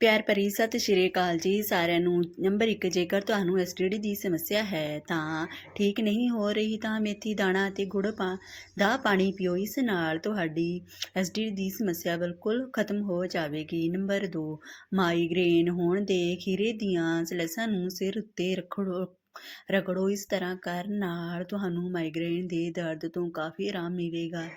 ਪਿਆਰ ਭਰੀ ਸਤਿ ਸ਼੍ਰੀ ਅਕਾਲ ਜੀ। ਸਾਰਿਆਂ ਨੂੰ ਨੰਬਰ 1 ਜੇਕਰ ਤੁਹਾਨੂੰ ਐਸਿਡਿਟੀ ਦੀ ਸਮੱਸਿਆ ਹੈ ਤਾਂ ਠੀਕ ਨਹੀਂ ਹੋ ਰਹੀ ਤਾਂ ਮੇਥੀ ਦਾਣਾ ਅਤੇ ਗੁੜ ਪਾ ਦਾ ਪਾਣੀ ਪੀਓ। ਇਸ ਨਾਲ ਤੁਹਾਡੀ ਐਸਿਡਿਟੀ ਦੀ ਸਮੱਸਿਆ ਬਿਲਕੁਲ ਖਤਮ ਹੋ ਜਾਵੇਗੀ। ਨੰਬਰ 2 ਮਾਈਗ੍ਰੇਨ ਹੋਣ ਦੇ ਖੀਰੇ ਦੀਆਂ ਸਲੈਸਾਂ ਨੂੰ ਸਿਰ ਉੱਤੇ ਰੱਖੋ ਰਗੜੋ। ਇਸ ਤਰ੍ਹਾਂ ਕਰਨ ਨਾਲ ਤੁਹਾਨੂੰ ਮਾਈਗ੍ਰੇਨ ਦੇ ਦਰਦ ਤੋਂ ਕਾਫੀ ਆਰਾਮ ਮਿਲੇਗਾ।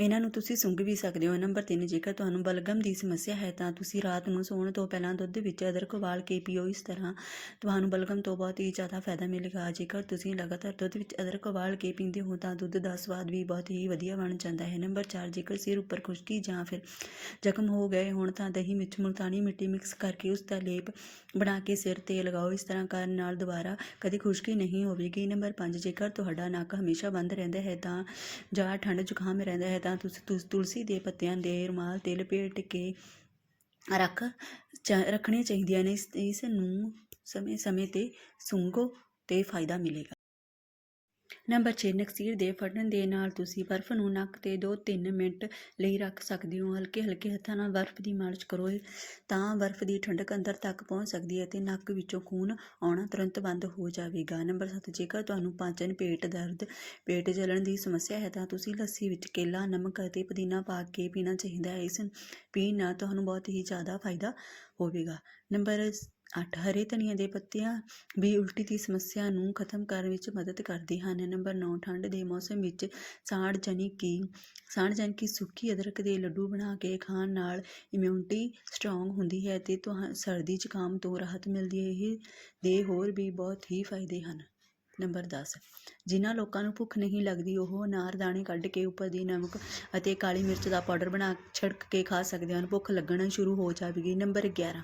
ਇਹਨਾਂ ਨੂੰ ਤੁਸੀਂ ਸੁੰਘ ਵੀ ਸਕਦੇ ਹੋ। ਨੰਬਰ 3 ਜੇਕਰ ਤੁਹਾਨੂੰ ਬਲਗਮ ਦੀ ਸਮੱਸਿਆ ਹੈ, ਤਾਂ ਤੁਸੀਂ ਰਾਤ ਨੂੰ ਸੌਣ ਤੋਂ ਪਹਿਲਾਂ ਦੁੱਧ ਵਿੱਚ ਅਦਰਕ ਉਬਾਲ ਕੇ ਪੀਓ। ਇਸ ਤਰ੍ਹਾਂ ਤੁਹਾਨੂੰ ਬਲਗਮ ਤੋਂ ਬਹੁਤ ਹੀ ਜ਼ਿਆਦਾ ਫਾਇਦਾ ਮਿਲੇਗਾ। ਜੇਕਰ ਤੁਸੀਂ ਲਗਾਤਾਰ ਦੁੱਧ ਵਿੱਚ ਅਦਰਕ ਉਬਾਲ ਕੇ ਪੀਂਦੇ ਹੋ, ਤਾਂ ਦੁੱਧ ਦਾ ਸਵਾਦ ਵੀ ਬਹੁਤ ਹੀ ਵਧੀਆ ਬਣ ਜਾਂਦਾ ਹੈ। ਨੰਬਰ 4 ਜੇਕਰ ਸਿਰ ਉੱਪਰ ਖੁਸ਼ਕੀ ਜਾਂ ਫਿਰ ਜ਼ਖਮ ਹੋ ਗਏ ਹੋਣ, ਤਾਂ ਦਹੀਂ ਵਿੱਚ ਮੁਲਤਾਨੀ ਮਿੱਟੀ ਮਿਕਸ ਕਰਕੇ ਉਸ ਦਾ ਲੇਪ ਬਣਾ ਕੇ ਸਿਰ ਤੇ ਲਗਾਓ। ਇਸ ਤਰ੍ਹਾਂ ਕਰਨ ਨਾਲ ਦੁਬਾਰਾ ਕਦੇ ਖੁਸ਼ਕੀ ਨਹੀਂ ਹੋਵੇਗੀ। ਨੰਬਰ 5 ਜੇਕਰ ਤੁਹਾਡਾ ਨੱਕ ਹਮੇਸ਼ਾ ਬੰਦ ਰਹਿੰਦਾ ਹੈ, ਤਾਂ ਜਾਂ ਠੰਡ ਜ਼ੁਕਾਮ ਰਹਿੰਦਾ ਹੈ, ਤਾਂ ਤੁਸੀਂ ਤੁਲਸੀ ਦੇ ਪੱਤਿਆਂ ਦੇ ਰੁਮਾਲ ਤੇ ਲਪੇਟ ਕੇ ਰੱਖ ਰੱਖਣੀਆਂ ਚਾਹੀਦੀਆਂ ਨੇ। ਇਸ ਇਸ ਨੂੰ ਸਮੇਂ ਸਮੇਂ ਤੇ ਸੁੰਘੋ ਤੇ ਫਾਇਦਾ ਮਿਲੇਗਾ। ਨੰਬਰ 6 ਨਕਸੀਰ ਦੇ ਫੜਨ ਦੇ ਨਾਲ ਤੁਸੀਂ ਬਰਫ਼ ਨੂੰ ਨੱਕ ਤੇ 2-3 ਮਿੰਟ ਲਈ ਰੱਖ ਸਕਦੇ ਹੋ। ਹਲਕੇ ਹਲਕੇ ਹੱਥਾਂ ਨਾਲ ਬਰਫ਼ ਦੀ ਮਾਲਿਸ਼ ਕਰੋ। ਤਾਂ ਬਰਫ਼ ਦੀ ਠੰਡਕ ਅੰਦਰ ਤੱਕ ਪਹੁੰਚ ਸਕਦੀ ਹੈ ਅਤੇ ਨੱਕ ਵਿੱਚੋਂ ਖੂਨ ਆਉਣਾ ਤੁਰੰਤ ਬੰਦ ਹੋ ਜਾਵੇਗਾ। ਨੰਬਰ 7 ਜੇਕਰ ਤੁਹਾਨੂੰ ਪਾਚਨ ਪੇਟ ਦਰਦ, ਪੇਟ ਜਲਣ ਦੀ ਸਮੱਸਿਆ ਹੈ ਤਾਂ ਤੁਸੀਂ ਲੱਸੀ ਵਿੱਚ ਕੇਲਾ, ਨਮਕ ਅਤੇ ਪੁਦੀਨਾ ਪਾ ਕੇ ਪੀਣਾ ਚਾਹੀਦਾ ਹੈ। ਇਸ ਪੀਣ ਨਾਲ ਤੁਹਾਨੂੰ ਬਹੁਤ ਹੀ ਜ਼ਿਆਦਾ ਫਾਇਦਾ ਹੋਵੇਗਾ। ਨੰਬਰ ਅੱਠ ਹਰੇ ਧਨੀਆ ਦੇ ਪੱਤਿਆਂ ਵੀ ਉਲਟੀ ਦੀ ਸਮੱਸਿਆ ਨੂੰ ਖਤਮ ਕਰਨ ਵਿੱਚ ਮਦਦ ਕਰਦੇ ਹਨ। ਨੰਬਰ 9 ਠੰਡ ਦੇ ਮੌਸਮ ਵਿੱਚ ਸਾੜ ਜਾਣੀ ਕਿ ਸਾੜ ਜਾਣੀ ਕਿ ਸੁੱਕੀ ਅਦਰਕ ਦੇ ਲੱਡੂ ਬਣਾ ਕੇ ਖਾਣ ਨਾਲ ਇਮਿਊਨਿਟੀ ਸਟਰੋਂਗ ਹੁੰਦੀ ਹੈ ਤੇ ਤੁਹਾਨੂੰ ਸਰਦੀ ਜ਼ੁਕਾਮ ਤੋਂ ਰਾਹਤ ਮਿਲਦੀ ਹੈ। ਇਹ ਦੇ ਹੋਰ ਵੀ ਬਹੁਤ ਹੀ ਫਾਇਦੇ ਹਨ। ਨੰਬਰ 10 ਜਿਨ੍ਹਾਂ ਲੋਕਾਂ ਨੂੰ ਭੁੱਖ ਨਹੀਂ ਲੱਗਦੀ, ਉਹ ਅਨਾਰ ਦਾਣੇ ਕੱਢ ਕੇ ਉੱਪਰ ਦੀ ਨਮਕ ਅਤੇ ਕਾਲੀ ਮਿਰਚ ਦਾ ਪਾਊਡਰ ਬਣਾ ਛਿੜਕ ਕੇ ਖਾ ਸਕਦੇ ਹਨ। ਭੁੱਖ ਲੱਗਣਾ ਸ਼ੁਰੂ ਹੋ ਜਾਵੇਗੀ। ਨੰਬਰ 11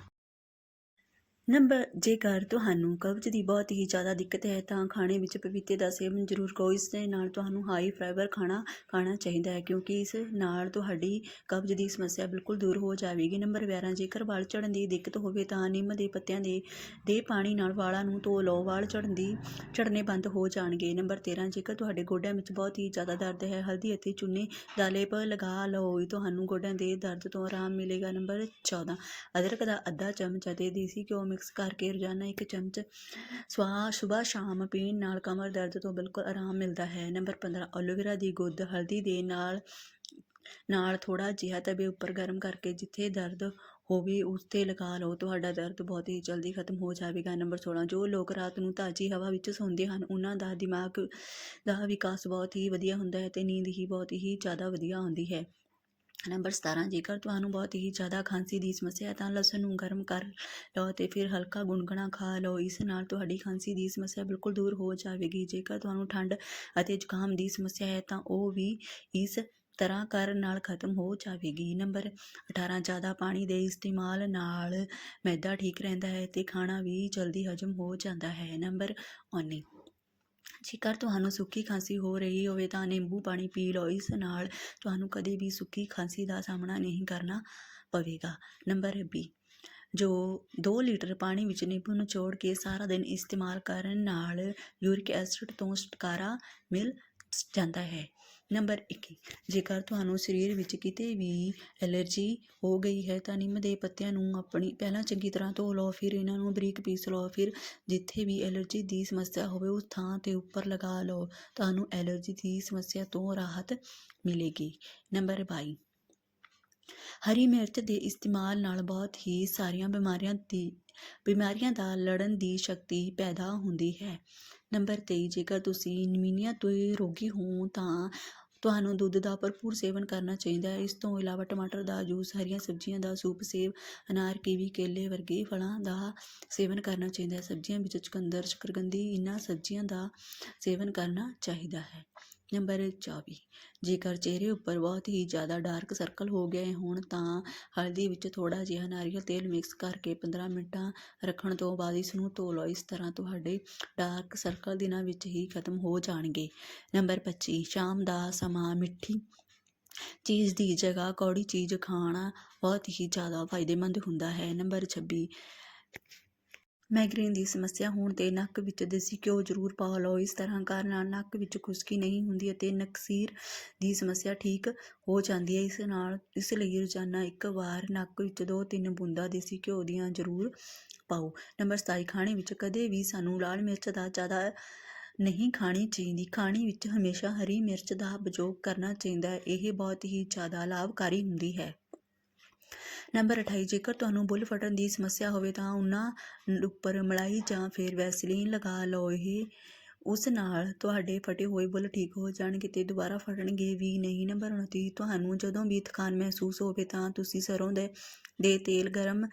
ਨੰਬਰ ਜੇਕਰ ਤੁਹਾਨੂੰ ਕਬਜ਼ ਦੀ ਬਹੁਤ ਹੀ ਜ਼ਿਆਦਾ ਦਿੱਕਤ ਹੈ, ਤਾਂ ਖਾਣੇ ਵਿੱਚ ਪਪੀਤੇ ਦਾ ਸੇਵਨ ਜ਼ਰੂਰ ਕਰੋ। ਇਸ ਦੇ ਨਾਲ ਤੁਹਾਨੂੰ ਹਾਈ ਫਾਈਬਰ ਖਾਣਾ ਖਾਣਾ ਚਾਹੀਦਾ ਹੈ, ਕਿਉਂਕਿ ਇਸ ਨਾਲ ਤੁਹਾਡੀ ਕਬਜ਼ ਦੀ ਸਮੱਸਿਆ ਬਿਲਕੁਲ ਦੂਰ ਹੋ ਜਾਵੇਗੀ। ਨੰਬਰ 12 ਜੇਕਰ ਵਾਲ ਝੜਨ ਦੀ ਦਿੱਕਤ ਹੋਵੇ, ਤਾਂ ਨਿੰਮ ਦੇ ਪੱਤਿਆਂ ਦੇ ਦੇ ਪਾਣੀ ਨਾਲ ਵਾਲਾਂ ਨੂੰ ਧੋ ਲਓ। ਵਾਲ ਝੜਨ ਦੀ, ਝੜਨੇ ਬੰਦ ਹੋ ਜਾਣਗੇ। ਨੰਬਰ 13 ਜੇਕਰ ਤੁਹਾਡੇ ਗੋਡਿਆਂ ਵਿੱਚ ਬਹੁਤ ਹੀ ਜ਼ਿਆਦਾ ਦਰਦ ਹੈ, ਹਲਦੀ ਅਤੇ ਚੂਨੇ ਦਾ ਲੇਪ ਲਗਾ ਲਓ। ਤੁਹਾਨੂੰ ਗੋਡਿਆਂ ਦੇ ਦਰਦ ਤੋਂ ਆਰਾਮ ਮਿਲੇਗਾ। ਨੰਬਰ 14 ਅਦਰਕ ਦਾ ਅੱਧਾ ਚਮਚ ਅਤੇ ਦੇਸੀ ਘਿਓ ਮਿਕਸ ਕਰਕੇ ਰੋਜ਼ਾਨਾ ਇੱਕ ਚਮਚ ਸਵਾ ਸਵੇਰ ਸ਼ਾਮ ਪੀਣ ਨਾਲ ਕਮਰ ਦਰਦ ਤੋਂ ਬਿਲਕੁਲ ਆਰਾਮ ਮਿਲਦਾ ਹੈ। ਨੰਬਰ 15 ਐਲੋਵੇਰਾ ਦੀ ਗੁੱਦ, ਹਲਦੀ ਦੇ ਨਾਲ ਨਾਲ ਥੋੜਾ ਜਿਹਾ ਤਵੇ ਉੱਪਰ ਗਰਮ ਕਰਕੇ ਜਿੱਥੇ ਦਰਦ ਹੋਵੇ ਉਸ ਤੇ ਲਗਾ ਲਓ, ਤੁਹਾਡਾ ਦਰਦ ਬਹੁਤ ਹੀ ਜਲਦੀ ਖਤਮ ਹੋ ਜਾਵੇਗਾ। ਨੰਬਰ 16 ਜੋ ਲੋਕ ਰਾਤ ਨੂੰ ਤਾਜ਼ੀ ਹਵਾ ਵਿੱਚ ਸੌਂਦੇ ਹਨ, ਉਹਨਾਂ ਦਾ ਦਿਮਾਗ ਦਾ ਵਿਕਾਸ ਬਹੁਤ ਹੀ ਵਧੀਆ ਹੁੰਦਾ ਹੈ ਤੇ ਨੀਂਦ ਹੀ ਬਹੁਤ ਹੀ ਜ਼ਿਆਦਾ ਵਧੀਆ ਆਉਂਦੀ ਹੈ। ਨੰਬਰ 17 ਜੇਕਰ ਤੁਹਾਨੂੰ ਬਹੁਤ ਹੀ ਜ਼ਿਆਦਾ ਖਾਂਸੀ ਦੀ ਸਮੱਸਿਆ ਹੈ ਤਾਂ ਲਸਣ ਨੂੰ ਗਰਮ ਕਰ ਲਓ ਤੇ ਫਿਰ ਹਲਕਾ ਗੁਨਗੁਣਾ ਖਾ ਲਓ। ਇਸ ਨਾਲ ਤੁਹਾਡੀ ਖਾਂਸੀ ਦੀ ਸਮੱਸਿਆ ਬਿਲਕੁਲ ਦੂਰ ਹੋ ਜਾਵੇਗੀ। ਜੇਕਰ ਤੁਹਾਨੂੰ ਠੰਡ ਅਤੇ ਜ਼ੁਕਾਮ ਦੀ ਸਮੱਸਿਆ ਹੈ ਤਾਂ ਉਹ ਵੀ ਇਸ ਤਰ੍ਹਾਂ ਕਰਨ ਨਾਲ ਖਤਮ ਹੋ ਜਾਵੇਗੀ। ਨੰਬਰ 18 ਜ਼ਿਆਦਾ ਪਾਣੀ ਦੇ ਇਸਤੇਮਾਲ ਨਾਲ ਮੈਦਾ ਠੀਕ ਰਹਿੰਦਾ ਹੈ ਤੇ ਖਾਣਾ ਵੀ ਜਲਦੀ ਹਜਮ ਹੋ ਜਾਂਦਾ ਹੈ। ਨੰਬਰ 19 ਜੇਕਰ ਤੁਹਾਨੂੰ ਸੁੱਕੀ ਖਾਂਸੀ ਹੋ ਰਹੀ ਹੋਵੇ ਤਾਂ ਨਿੰਬੂ ਪਾਣੀ ਪੀ ਲਓ, ਇਸ ਨਾਲ ਤੁਹਾਨੂੰ ਕਦੇ ਵੀ ਸੁੱਕੀ ਖਾਂਸੀ ਦਾ ਸਾਹਮਣਾ ਨਹੀਂ ਕਰਨਾ ਪਵੇਗਾ। ਨੰਬਰ ਬੀ ਜੋ 2 ਲੀਟਰ ਪਾਣੀ ਵਿੱਚ ਨਿੰਬੂ ਨਿਚੋੜ ਕੇ ਸਾਰਾ ਦਿਨ ਇਸਤੇਮਾਲ ਕਰਨ ਨਾਲ ਯੂਰਿਕ ਐਸਿਡ ਤੋਂ ਛੁਟਕਾਰਾ ਮਿਲ ਜਾਂਦਾ ਹੈ। ਨੰਬਰ 21 ਜੇਕਰ ਤੁਹਾਨੂੰ ਸਰੀਰ ਵਿੱਚ ਕਿਤੇ ਵੀ ਐਲਰਜੀ ਹੋ ਗਈ ਹੈ ਤਾਂ ਨਿੰਮ ਦੇ ਪੱਤਿਆਂ ਨੂੰ ਆਪਣੀ ਪਹਿਲਾਂ ਚੰਗੀ ਤਰ੍ਹਾਂ ਧੋ ਲਓ, ਫਿਰ ਇਹਨਾਂ ਨੂੰ ਬਰੀਕ ਪੀਸ ਲਓ, ਫਿਰ ਜਿੱਥੇ ਵੀ ਐਲਰਜੀ ਦੀ ਸਮੱਸਿਆ ਹੋਵੇ ਉਸ ਥਾਂ ਤੇ ਉੱਪਰ ਲਗਾ ਲਓ। ਤੁਹਾਨੂੰ ਐਲਰਜੀ ਦੀ ਸਮੱਸਿਆ ਤੋਂ ਰਾਹਤ ਮਿਲੇਗੀ। ਨੰਬਰ 22 ਹਰੀ ਮਿਰਚ ਦੇ ਇਸਤੇਮਾਲ ਨਾਲ ਬਹੁਤ ਹੀ ਸਾਰੀਆਂ ਬਿਮਾਰੀਆਂ ਦੀ, ਬਿਮਾਰੀਆਂ ਦਾ ਲੜਨ ਦੀ ਸ਼ਕਤੀ ਪੈਦਾ ਹੁੰਦੀ ਹੈ। ਨੰਬਰ 23 ਜੇਕਰ ਤੁਸੀਂ ਨਿਮੀਨੀਆ ਤੋਂ ਰੋਗੀ ਹੋ ਤਾਂ ਤੁਹਾਨੂੰ ਦੁੱਧ ਦਾ ਭਰਪੂਰ ਸੇਵਨ ਕਰਨਾ ਚਾਹੀਦਾ ਹੈ। ਇਸ ਤੋਂ ਇਲਾਵਾ ਟਮਾਟਰ ਦਾ ਜੂਸ, ਹਰੀਆਂ ਸਬਜ਼ੀਆਂ ਦਾ ਸੂਪ, ਸੇਬ, ਅਨਾਰ, ਕੀਵੀ, ਕੇਲੇ ਵਰਗੇ ਫਲਾਂ ਦਾ ਸੇਵਨ ਕਰਨਾ ਚਾਹੀਦਾ ਹੈ। ਸਬਜ਼ੀਆਂ ਵਿੱਚ ਚੁਕੰਦਰ, ਸ਼ਕਰਕੰਦੀ ਇਹਨਾਂ ਸਬਜ਼ੀਆਂ ਦਾ ਸੇਵਨ ਕਰਨਾ ਚਾਹੀਦਾ ਹੈ। ਨੰਬਰ 24 ਜੇਕਰ ਚਿਹਰੇ ਉੱਪਰ ਬਹੁਤ ਹੀ ਜ਼ਿਆਦਾ ਡਾਰਕ ਸਰਕਲ ਹੋ ਗਏ ਹੋਣ ਤਾਂ ਹਲਦੀ ਵਿੱਚ ਥੋੜਾ ਜਿਹਾ ਨਾਰੀਅਲ ਤੇਲ ਮਿਕਸ ਕਰਕੇ 15 ਮਿੰਟਾਂ ਰੱਖਣ ਤੋਂ ਬਾਅਦ ਇਸ ਨੂੰ ਧੋ ਲਓ। ਇਸ ਤਰ੍ਹਾਂ ਤੁਹਾਡੇ ਡਾਰਕ ਸਰਕਲ ਦਿਨਾਂ ਵਿੱਚ ਹੀ ਖਤਮ ਹੋ ਜਾਣਗੇ। ਨੰਬਰ 25 ਸ਼ਾਮ ਦਾ ਸਮਾਂ, ਮਿੱਠੀ ਚੀਜ਼ ਦੀ ਜਗ੍ਹਾ, ਕੌੜੀ ਚੀਜ਼ ਖਾਣਾ ਬਹੁਤ ਹੀ ਜ਼ਿਆਦਾ ਫਾਇਦੇਮੰਦ ਹੁੰਦਾ ਹੈ। ਨੰਬਰ 26 ਮਾਈਗ੍ਰੇਨ ਦੀ ਸਮੱਸਿਆ ਹੋਣ 'ਤੇ ਨੱਕ ਵਿੱਚ ਦੇਸੀ ਘਿਓ ਜ਼ਰੂਰ ਪਾ ਲਓ। ਇਸ ਤਰ੍ਹਾਂ ਕਰਨ ਨਾਲ ਨੱਕ ਵਿੱਚ ਖੁਸ਼ਕੀ ਨਹੀਂ ਹੁੰਦੀ ਅਤੇ ਨਕਸੀਰ ਦੀ ਸਮੱਸਿਆ ਠੀਕ ਹੋ ਜਾਂਦੀ ਹੈ। ਇਸ ਨਾਲ, ਇਸ ਲਈ ਰੋਜ਼ਾਨਾ ਇੱਕ ਵਾਰ ਨੱਕ ਵਿੱਚ ਦੋ ਤਿੰਨ ਬੂੰਦਾਂ ਦੇਸੀ ਘਿਓ ਦੀਆਂ ਜ਼ਰੂਰ ਪਾਓ। ਨੰਬਰ 27 ਖਾਣੇ ਵਿੱਚ ਕਦੇ ਵੀ ਸਾਨੂੰ ਲਾਲ ਮਿਰਚ ਦਾ ਜ਼ਿਆਦਾ ਨਹੀਂ ਖਾਣੀ ਚਾਹੀਦੀ। ਖਾਣੇ ਵਿੱਚ ਹਮੇਸ਼ਾ ਹਰੀ ਮਿਰਚ ਦਾ ਉਪਯੋਗ ਕਰਨਾ ਚਾਹੀਦਾ ਹੈ। ਇਹ ਬਹੁਤ ਹੀ ਜ਼ਿਆਦਾ ਲਾਭਕਾਰੀ ਹੁੰਦੀ ਹੈ। ਨੰਬਰ 28 ਜੇਕਰ ਤੁਹਾਨੂੰ ਬੁੱਲ ਫਟਣ ਦੀ ਸਮੱਸਿਆ ਹੋਵੇ ਤਾਂ ਉਹਨਾਂ ਉੱਪਰ ਮਲਾਈ ਜਾਂ ਫਿਰ ਵੈਸਲੀਨ ਲਗਾ ਲਓ। ਇਹ ਉਸ ਨਾਲ ਤੁਹਾਡੇ ਫਟੇ ਹੋਏ ਬੁੱਲ ਠੀਕ ਹੋ ਜਾਣਗੇ ਤੇ ਦੁਬਾਰਾ ਫਟਣਗੇ ਵੀ ਨਹੀਂ। ਨੰਬਰ 29 ਤੁਹਾਨੂੰ ਜਦੋਂ ਵੀ ਥਕਾਨ ਮਹਿਸੂਸ ਹੋਵੇ ਤਾਂ ਤੁਸੀਂ ਸਰੋਂ ਦੇ ਦੇ ਤੇਲ ਗਰਮ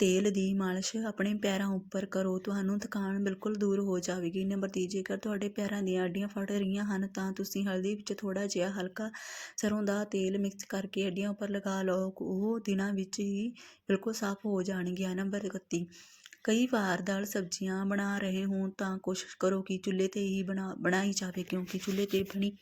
ਤੇਲ ਦੀ ਮਾਲਿਸ਼ ਆਪਣੇ ਪੈਰਾਂ ਉੱਪਰ ਕਰੋ, ਤੁਹਾਨੂੰ ਥਕਾਨ ਬਿਲਕੁਲ ਦੂਰ ਹੋ ਜਾਵੇਗੀ। ਨੰਬਰ 30 ਜੇਕਰ ਤੁਹਾਡੇ ਪੈਰਾਂ ਦੀਆਂ ਅੱਡੀਆਂ ਫਟ ਰਹੀਆਂ ਹਨ, ਤਾਂ ਤੁਸੀਂ ਹਲਦੀ ਵਿੱਚ ਥੋੜਾ ਜਿਹਾ ਹਲਕਾ ਸਰੋਂ ਦਾ ਤੇਲ ਮਿਕਸ ਕਰਕੇ ਅੱਡੀਆਂ ਉੱਪਰ ਲਗਾ ਲਓ। ਉਹ ਦਿਨਾਂ ਵਿੱਚ ਹੀ ਬਿਲਕੁਲ ਸਾਫ਼ ਹੋ ਜਾਣਗੀਆਂ। ਨੰਬਰ 31 ਕਈ ਵਾਰ ਦਾਲ ਸਬਜ਼ੀਆਂ ਬਣਾ ਰਹੇ ਹੋਣ ਤਾਂ ਕੋਸ਼ਿਸ਼ ਕਰੋ ਕਿ ਚੁੱਲ੍ਹੇ ਤੇ ਹੀ ਬਣਾ, ਬਣਾਈ ਜਾਵੇ, ਕਿਉਂਕਿ ਚੁੱਲ੍ਹੇ ਤੇ ਬਣੀ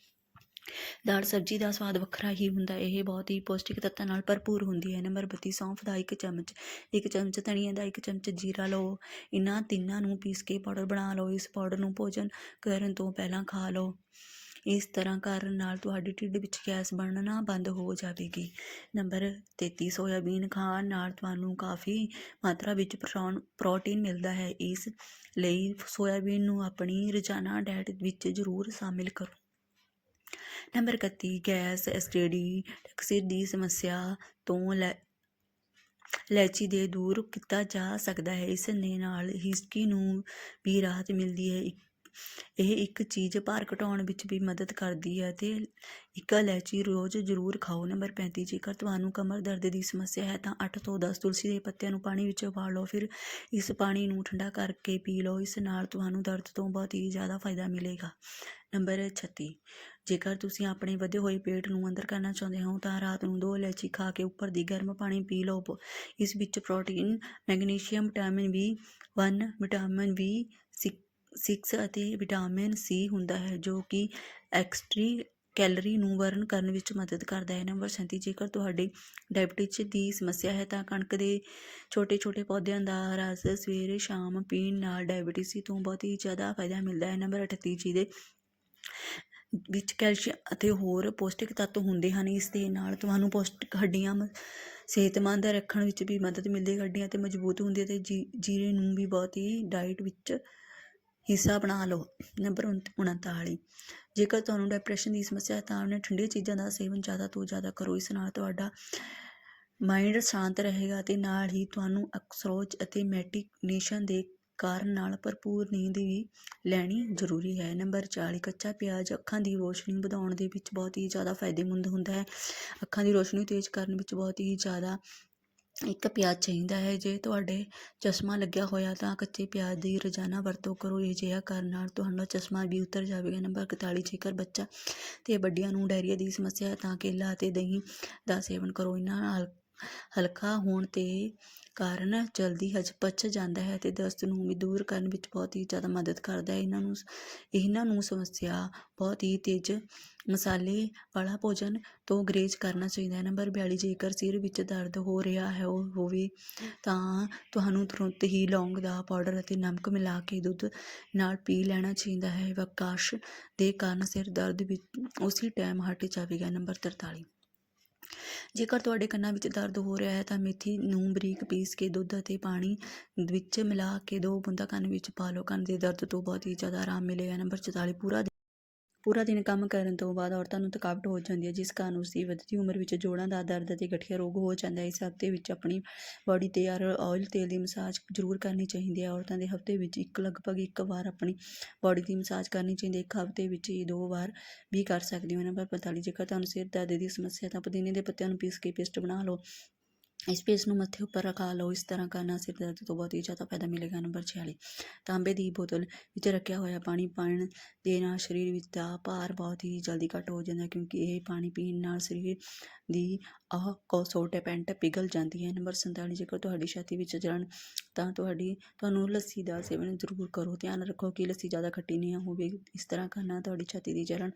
ਦਾਲ ਸਬਜ਼ੀ ਦਾ ਸਵਾਦ ਵੱਖਰਾ ਹੀ ਹੁੰਦਾ, ਇਹ ਬਹੁਤ ਹੀ ਪੌਸ਼ਟਿਕ ਤੱਤਾਂ ਨਾਲ ਭਰਪੂਰ ਹੁੰਦੀ ਹੈ। ਨੰਬਰ 32 ਸੌਂਫ ਦਾ ਇੱਕ ਚਮਚ ਇੱਕ ਚਮਚ ਧਨੀਆ ਦਾ ਇੱਕ ਚਮਚ ਜੀਰਾ ਲਓ। ਇਹਨਾਂ ਤਿੰਨਾਂ ਨੂੰ ਪੀਸ ਕੇ ਪਾਊਡਰ ਬਣਾ ਲਓ। ਇਸ ਪਾਊਡਰ ਨੂੰ ਭੋਜਨ ਕਰਨ ਤੋਂ ਪਹਿਲਾਂ ਖਾ ਲਓ। ਇਸ ਤਰ੍ਹਾਂ ਕਰਨ ਨਾਲ ਤੁਹਾਡੇ ਢਿੱਡ ਵਿੱਚ ਗੈਸ ਬਣਨਾ ਬੰਦ ਹੋ ਜਾਵੇਗੀ। ਨੰਬਰ 33 ਸੋਇਆਬੀਨ ਖਾਣ ਨਾਲ ਤੁਹਾਨੂੰ ਕਾਫੀ ਮਾਤਰਾ ਵਿੱਚ ਪ੍ਰੋਨ, ਪ੍ਰੋਟੀਨ ਮਿਲਦਾ ਹੈ। ਇਸ ਲਈ ਸੋਇਆਬੀਨ ਨੂੰ ਆਪਣੀ ਰੋਜ਼ਾਨਾ ਡਾਈਟ ਵਿੱਚ ਜ਼ਰੂਰ ਸ਼ਾਮਿਲ ਕਰੋ। ਨੰਬਰ 31 ਗੈਸ ਐਸਿਡਿਟੀ ਟਕਸੀਰ ਦੀ ਸਮੱਸਿਆ ਤੋਂ ਲੈ ਇਲਾਇਚੀ ਦੇ ਦੂਰ ਕੀਤਾ ਜਾ ਸਕਦਾ ਹੈ। ਇਸ ਨੇ ਨਾਲ ਹਿਸਕੀ ਨੂੰ ਵੀ ਰਾਹਤ ਮਿਲਦੀ ਹੈ। ਇਹ ਇੱਕ ਚੀਜ਼ ਭਾਰ ਘਟਾਉਣ ਵਿੱਚ ਵੀ ਮਦਦ ਕਰਦੀ ਹੈ ਤੇ ਇੱਕ ਇਲਾਇਚੀ ਰੋਜ਼ ਜ਼ਰੂਰ ਖਾਓ। ਨੰਬਰ 35 ਜੇਕਰ ਤੁਹਾਨੂੰ ਕਮਰ ਦਰਦ ਦੀ ਸਮੱਸਿਆ ਹੈ ਤਾਂ 8 ਤੋਂ 10 ਤੁਲਸੀ ਦੇ ਪੱਤਿਆਂ ਨੂੰ ਪਾਣੀ ਵਿੱਚ ਉਬਾਲ ਲਓ। ਫਿਰ ਇਸ ਪਾਣੀ ਨੂੰ ਠੰਡਾ ਕਰਕੇ ਪੀ ਲਓ। ਇਸ ਨਾਲ ਤੁਹਾਨੂੰ ਦਰਦ ਤੋਂ ਬਹੁਤ ਹੀ ਜ਼ਿਆਦਾ ਫਾਇਦਾ ਮਿਲੇਗਾ। ਨੰਬਰ 36 ਜੇਕਰ ਤੁਸੀਂ ਆਪਣੇ ਵਧੇ ਹੋਏ ਪੇਟ ਨੂੰ ਅੰਦਰ ਕਰਨਾ ਚਾਹੁੰਦੇ ਹੋ, ਤਾਂ ਰਾਤ ਨੂੰ ਦੋ ਇਲਾਇਚੀ ਖਾ ਕੇ ਉੱਪਰ ਦੀ ਗਰਮ ਪਾਣੀ ਪੀ ਲਓ। ਇਸ ਵਿੱਚ protein, magnesium, vitamin B 1 vitamin B 6 ਅਤੇ ਵਿਟਾਮਿਨ ਸੀ ਹੁੰਦਾ ਹੈ, ਜੋ ਕਿ ਐਕਸਟਰੀ ਕੈਲਰੀ ਨੂੰ ਬਰਨ ਕਰਨ ਵਿੱਚ ਮਦਦ ਕਰਦਾ ਹੈ। ਨੰਬਰ 37 ਜੇਕਰ ਤੁਹਾਡੇ ਡਾਇਬਟੀਜ਼ ਦੀ ਸਮੱਸਿਆ ਹੈ, ਤਾਂ ਕਣਕ ਦੇ ਛੋਟੇ ਛੋਟੇ ਪੌਦਿਆਂ ਦਾ ਰਸ ਸਵੇਰੇ ਸ਼ਾਮ ਪੀਣ ਨਾਲ ਡਾਇਬਟੀਜ਼ ਤੋਂ ਬਹੁਤ ਹੀ ਜ਼ਿਆਦਾ ਫਾਇਦਾ ਮਿਲਦਾ ਹੈ। ਨੰਬਰ 38 ਜਿਹਦੇ ਵਿੱਚ ਕੈਲਸ਼ੀਅਮ ਅਤੇ ਹੋਰ ਪੌਸ਼ਟਿਕ ਤੱਤ ਹੁੰਦੇ ਹਨ, ਇਸ ਦੇ ਨਾਲ ਤੁਹਾਨੂੰ ਪੌਸ਼ਟਿਕ ਹੱਡੀਆਂ ਸਿਹਤਮੰਦ ਰੱਖਣ ਵਿੱਚ ਵੀ ਮਦਦ ਮਿਲਦੀ ਹੈ, ਹੱਡੀਆਂ ਅਤੇ ਮਜ਼ਬੂਤ ਹੁੰਦੀ ਹੈ ਤੇ ਜੀ, ਜੀਰੇ ਨੂੰ ਵੀ ਬਹੁਤ ਹੀ ਡਾਇਟ ਵਿੱਚ ਹਿੱਸਾ ਬਣਾ ਲਓ। ਨੰਬਰ ਉਨ- 39 ਜੇਕਰ ਤੁਹਾਨੂੰ ਡਿਪਰੈਸ਼ਨ ਦੀ ਸਮੱਸਿਆ ਹੈ ਤਾਂ ਉਹਨੇ ਠੰਡੀਆਂ ਚੀਜ਼ਾਂ ਦਾ ਸੇਵਨ ਜ਼ਿਆਦਾ ਤੋਂ ਜ਼ਿਆਦਾ ਕਰੋ, ਇਸ ਨਾਲ ਤੁਹਾਡਾ ਮਾਈਂਡ ਸ਼ਾਂਤ ਰਹੇਗਾ ਅਤੇ ਨਾਲ ਹੀ ਤੁਹਾਨੂੰ ਅਕਸਰੋਚ ਅਤੇ ਮੈਡੀਟੇਸ਼ਨ ਦੇ ਕਾਰਨ ਨਾਲ ਭਰਪੂਰ ਨੀਂਦ ਵੀ ਲੈਣੀ ਜ਼ਰੂਰੀ ਹੈ। ਨੰਬਰ 40 ਕੱਚਾ ਪਿਆਜ਼, ਅੱਖਾਂ ਦੀ ਰੋਸ਼ਨੀ ਵਧਾਉਣ ਦੇ ਵਿੱਚ ਬਹੁਤ ਹੀ ਜ਼ਿਆਦਾ ਫਾਇਦੇਮੰਦ ਹੁੰਦਾ ਹੈ। ਅੱਖਾਂ ਦੀ ਰੋਸ਼ਨੀ ਤੇਜ਼ ਕਰਨ ਵਿੱਚ ਬਹੁਤ ਹੀ ਜ਼ਿਆਦਾ ਇੱਕ ਪਿਆਜ਼ ਚਾਹੀਦਾ ਹੈ। ਜੇ ਤੁਹਾਡੇ ਚਸ਼ਮਾ ਲੱਗਿਆ ਹੋਇਆ ਤਾਂ ਕੱਚੇ ਪਿਆਜ਼ ਦੀ ਰੋਜ਼ਾਨਾ ਵਰਤੋਂ ਕਰੋ। ਇਹ ਜਿਹਾ ਕਰਨ ਨਾਲ ਤੁਹਾਡਾ ਚਸ਼ਮਾ ਵੀ ਉਤਰ ਜਾਵੇਗਾ। ਨੰਬਰ 41 ਜੇਕਰ ਬੱਚਾ ਤੇ ਵੱਡਿਆਂ ਨੂੰ ਡਾਇਰੀਆ ਦੀ ਸਮੱਸਿਆ ਹੈ ਤਾਂ ਕੇਲਾ ਅਤੇ ਦਹੀਂ ਦਾ ਸੇਵਨ ਕਰੋ। ਇਹਨਾਂ ਨਾਲ ਹਲਕਾ ਹੋਣ ਦੇ ਕਾਰਨ ਜਲਦੀ ਹਜ ਪਚ ਜਾਂਦਾ ਹੈ ਅਤੇ ਦਸਤ ਨੂੰ ਵੀ ਦੂਰ ਕਰਨ ਵਿੱਚ ਬਹੁਤ ਹੀ ਜ਼ਿਆਦਾ ਮਦਦ ਕਰਦਾ ਹੈ। ਇਹਨਾਂ ਨੂੰ ਇਹਨਾਂ ਨੂੰ ਸਮੱਸਿਆ ਬਹੁਤ ਹੀ ਤੇਜ਼ ਮਸਾਲੇ ਵਾਲਾ ਭੋਜਨ ਤੋਂ ਗਰੇਜ਼ ਕਰਨਾ ਚਾਹੀਦਾ ਹੈ। ਨੰਬਰ 42 ਜੇਕਰ ਸਿਰ ਵਿੱਚ ਦਰਦ ਹੋ ਰਿਹਾ ਹੈ, ਉਹ ਹੋਵੇ ਤਾਂ ਤੁਹਾਨੂੰ ਤੁਰੰਤ ਹੀ ਲੌਂਗ ਦਾ ਪਾਊਡਰ ਅਤੇ ਨਮਕ ਮਿਲਾ ਕੇ ਦੁੱਧ ਨਾਲ ਪੀ ਲੈਣਾ ਚਾਹੀਦਾ ਹੈ। ਵਕਾਸ਼ ਦੇ ਕਾਰਨ ਸਿਰ ਦਰਦ ਵੀ ਉਸੇ ਟਾਈਮ ਹਟ ਜਾਵੇਗਾ। ਨੰਬਰ 43 ਜੇਕਰ ਤੁਹਾਡੇ ਕੰਨਾਂ ਵਿੱਚ ਦਰਦ ਹੋ ਰਿਹਾ ਹੈ ਤਾਂ ਮੇਥੀ ਨੂੰ ਬਰੀਕ ਪੀਸ ਕੇ ਦੁੱਧ ਅਤੇ ਪਾਣੀ ਵਿੱਚ ਮਿਲਾ ਕੇ ਦੋ ਬੂੰਦਾਂ ਕੰਨ ਵਿੱਚ ਪਾ ਲਓ। ਕੰਨ ਦੇ ਦਰਦ ਤੋਂ ਬਹੁਤ ਹੀ ਜ਼ਿਆਦਾ ਆਰਾਮ ਮਿਲੇਗਾ ਨੰਬਰ 44 ਪੂਰਾ ਪੂਰਾ ਦਿਨ ਕੰਮ ਕਰਨ ਤੋਂ ਬਾਅਦ ਔਰਤਾਂ ਨੂੰ ਥਕਾਵਟ ਹੋ ਜਾਂਦੀ ਹੈ, ਜਿਸ ਕਾਰਨ ਉਸ ਦੀ ਵੱਧਦੀ ਉਮਰ ਵਿੱਚ ਜੋੜਾਂ ਦਾ ਦਰਦ ਅਤੇ ਗਠੀਆ ਰੋਗ ਹੋ ਜਾਂਦਾ ਹੈ। ਇਸ ਹਫ਼ਤੇ ਵਿੱਚ ਆਪਣੀ ਬਾਡੀ ਤੇ ਯਾਰ ਆਇਲ ਤੇਲ ਦੀ ਮਸਾਜ ਜ਼ਰੂਰ ਕਰਨੀ ਚਾਹੀਦੀ ਹੈ। ਔਰਤਾਂ ਦੇ ਹਫ਼ਤੇ ਵਿੱਚ ਇੱਕ ਲਗਭਗ ਇੱਕ ਵਾਰ ਆਪਣੀ ਬਾਡੀ ਦੀ ਮਸਾਜ ਕਰਨੀ ਚਾਹੀਦੀ ਹੈ। ਇੱਕ ਹਫ਼ਤੇ ਵਿੱਚ ਹੀ ਦੋ ਵਾਰ ਵੀ ਕਰ ਸਕਦੇ ਹੋ। ਨੰਬਰ 45 ਜੇਕਰ ਤੁਹਾਨੂੰ ਸਿਰ ਦਰਦ ਦੀ ਸਮੱਸਿਆ ਤਾਂ ਪੁਦੀਨੇ ਦੇ ਪੱਤਿਆਂ ਨੂੰ ਪੀਸ ਕੇ ਪੇਸਟ ਬਣਾ ਲਓ। ਇਸ ਪੇਸਟ ਨੂੰ ਮੱਥੇ ਉੱਪਰ ਰਖਾ ਲਓ, ਇਸ ਤਰ੍ਹਾਂ ਕਰਨ ਨਾਲ ਸਿਰ ਦਰਦ ਤੋਂ ਬਹੁਤ ਹੀ ਜ਼ਿਆਦਾ ਫਾਇਦਾ ਮਿਲੇਗਾ, ਨੰਬਰ 46 ਤਾਂਬੇ ਦੀ ਬੋਤਲ ਵਿੱਚ ਰੱਖਿਆ ਹੋਇਆ ਪਾਣੀ ਪੀਣ ਦੇ ਨਾਲ ਸਰੀਰ ਵਿੱਚ ਦਾ ਭਾਰ ਬਹੁਤ ਹੀ ਜਲਦੀ ਘੱਟ ਹੋ ਜਾਂਦਾ ਕਿਉਂਕਿ ਇਹ ਪਾਣੀ ਪੀਣ ਨਾਲ ਸਰੀਰ ਦੀ ਆਹ ਕੋਸੋਟੇਪੈਂਟ ਪਿਘਲ ਜਾਂਦੀ ਹੈ ਨੰਬਰ 47 ਜੇਕਰ ਤੁਹਾਡੀ ਛਾਤੀ ਵਿੱਚ ਜਲਣ ਤਾਂ ਤੁਹਾਡੀ, ਤੁਹਾਨੂੰ ਲੱਸੀ ਦਾ ਸੇਵਨ ਜ਼ਰੂਰ ਕਰੋ। ਧਿਆਨ ਰੱਖੋ ਕਿ ਲੱਸੀ ਜ਼ਿਆਦਾ ਖੱਟੀ ਨਹੀਂ ਹੋਵੇ। ਇਸ ਤਰ੍ਹਾਂ ਕਰਨਾ ਤੁਹਾਡੀ ਛਾਤੀ ਦੀ ਜਲਣ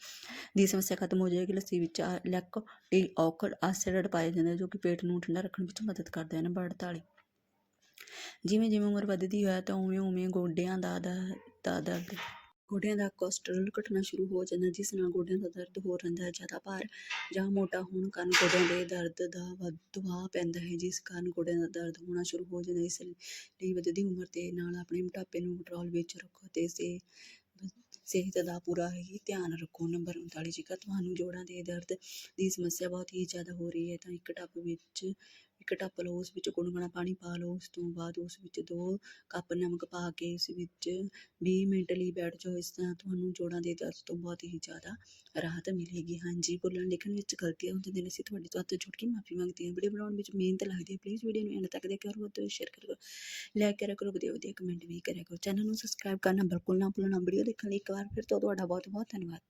ਦੀ ਸਮੱਸਿਆ ਖਤਮ ਹੋ ਜਾਏਗੀ। ਲੱਸੀ ਵਿੱਚ ਲੈਕਟਿਕ ਐਸਿਡ ਪਾਇਆ ਜਾਂਦਾ ਜੋ ਕਿ ਪੇਟ ਨੂੰ ਠੰਡਾ ਰੱਖਣ ਵਿੱਚ ਮਦਦ ਕਰਦਾ ਹੈ ਨੰਬਰ 48 ਜਿਵੇਂ ਜਿਵੇਂ ਉਮਰ ਵੱਧਦੀ ਹੈ ਤਾਂ ਉਵੇਂ ਉਵੇਂ ਗੋਡਿਆਂ ਦਾ ਦਾ ਦਾ ਦਰਦ ਗੋਡਿਆਂ ਦਾ ਕੋਲੇਸਟ੍ਰੋਲ ਘਟਣਾ ਸ਼ੁਰੂ ਹੋ ਜਾਂਦਾ, ਜਿਸ ਨਾਲ ਗੋਡਿਆਂ ਦਾ ਦਰਦ ਹੋ ਰਹਿੰਦਾ ਹੈ, ਜ਼ਿਆਦਾ ਭਾਰ ਜਾਂ ਮੋਟਾ ਹੋਣ ਕਾਰਨ ਗੋਡਿਆਂ ਦੇ ਦਰਦ ਦਾ ਵੱਧ ਦਬਾਅ ਪੈਂਦਾ ਹੈ, ਜਿਸ ਕਾਰਨ ਗੋਡਿਆਂ ਦਾ ਦਰਦ ਹੋਣਾ ਸ਼ੁਰੂ ਹੋ ਜਾਂਦਾ ਇਸ ਲਈ ਵੱਧਦੀ ਉਮਰ ਦੇ ਨਾਲ ਆਪਣੇ ਮੋਟਾਪੇ ਨੂੰ ਕੰਟਰੋਲ ਵਿੱਚ ਰੱਖੋ ਅਤੇ ਸੇ ਸਿਹਤ ਦਾ ਪੂਰਾ ਹੀ ਧਿਆਨ ਰੱਖੋ। ਨੰਬਰ 39 ਜੇਕਰ ਤੁਹਾਨੂੰ ਜੋੜਾਂ ਦੇ ਦਰਦ ਦੀ ਸਮੱਸਿਆ ਬਹੁਤ ਹੀ ਜ਼ਿਆਦਾ ਹੋ ਰਹੀ ਹੈ, ਤਾਂ ਇੱਕ ਟੱਬ ਵਿੱਚ ਇੱਕ ਟੱਪ ਲਓ, ਉਸ ਵਿੱਚ ਗੁਣਗੁਣਾ ਪਾਣੀ ਪਾ ਲਓ, ਉਸ ਤੋਂ ਬਾਅਦ ਉਸ ਵਿੱਚ ਦੋ ਕੱਪ ਨਮਕ ਪਾ ਕੇ ਉਸ ਵਿੱਚ 20 ਮਿੰਟ ਲਈ ਬੈਠ ਜਾਓ, ਇਸ ਤਰ੍ਹਾਂ ਤੁਹਾਨੂੰ ਜੋੜਾਂ ਦੇ ਦਰਦ ਤੋਂ ਬਹੁਤ ਹੀ ਜ਼ਿਆਦਾ ਰਾਹਤ ਮਿਲੇਗੀ। ਹਾਂਜੀ, ਬੋਲਣ ਲਿਖਣ ਵਿੱਚ ਗਲਤੀਆਂ ਹੁੰਦੀਆਂ ਨੇ ਅਸੀਂ ਤੁਹਾਡੇ ਤੋਂ ਹੱਥ ਜੋੜ ਕੇ ਮਾਫੀ ਮੰਗਦੇ ਹਾਂ। ਵੀਡੀਓ ਬਣਾਉਣ ਵਿੱਚ ਮਿਹਨਤ ਲੱਗਦੀ ਹੈ। ਪਲੀਜ਼ ਵੀਡੀਓ ਨੂੰ ਐਂਡ ਤੱਕ ਦੇਖਿਆ ਕਰੋ ਅਤੇ ਸ਼ੇਅਰ ਕਰੋ ਲਾਈਕ ਕਰਿਆ ਕਰੋ ਵਧੀਆ ਵਧੀਆ ਕਮੈਂਟ ਵੀ ਕਰਿਆ ਕਰੋ। ਚੈਨਲ ਨੂੰ ਸਬਸਕ੍ਰਾਈਬ ਕਰਨਾ ਬਿਲਕੁਲ ਨਾ ਭੁੱਲਣਾ। ਵੀਡੀਓ ਦੇਖਣ ਲਈ ਇੱਕ ਵਾਰ ਫਿਰ ਤੋਂ ਤੁਹਾਡਾ ਬਹੁਤ ਬਹੁਤ ਧੰਨਵਾਦ।